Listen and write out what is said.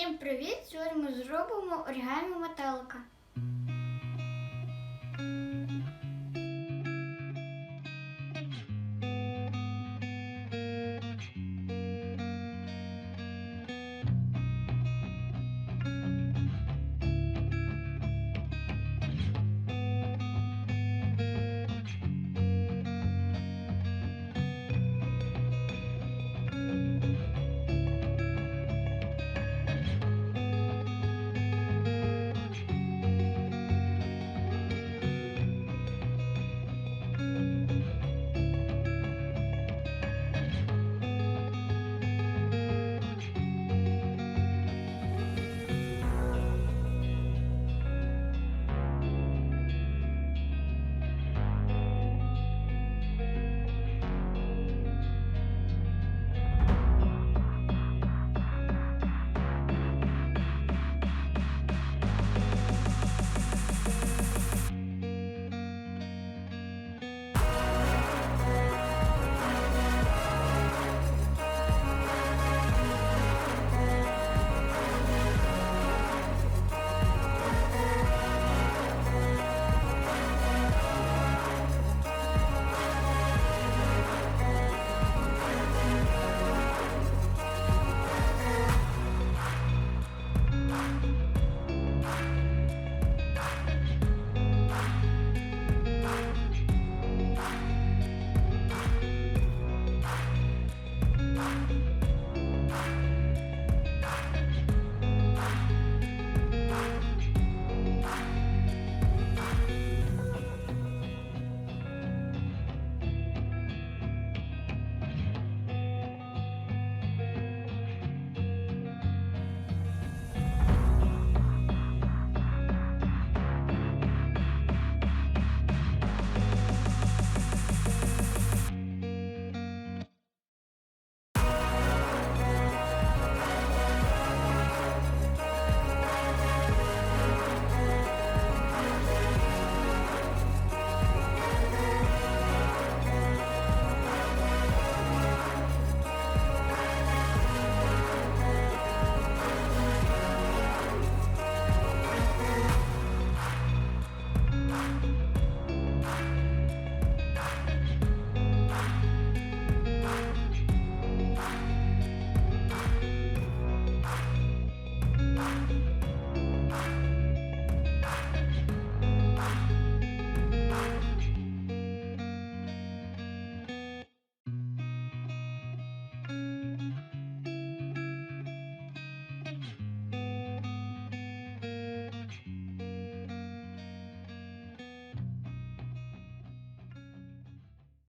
Всім привіт! Сьогодні ми зробимо оригамі метелика.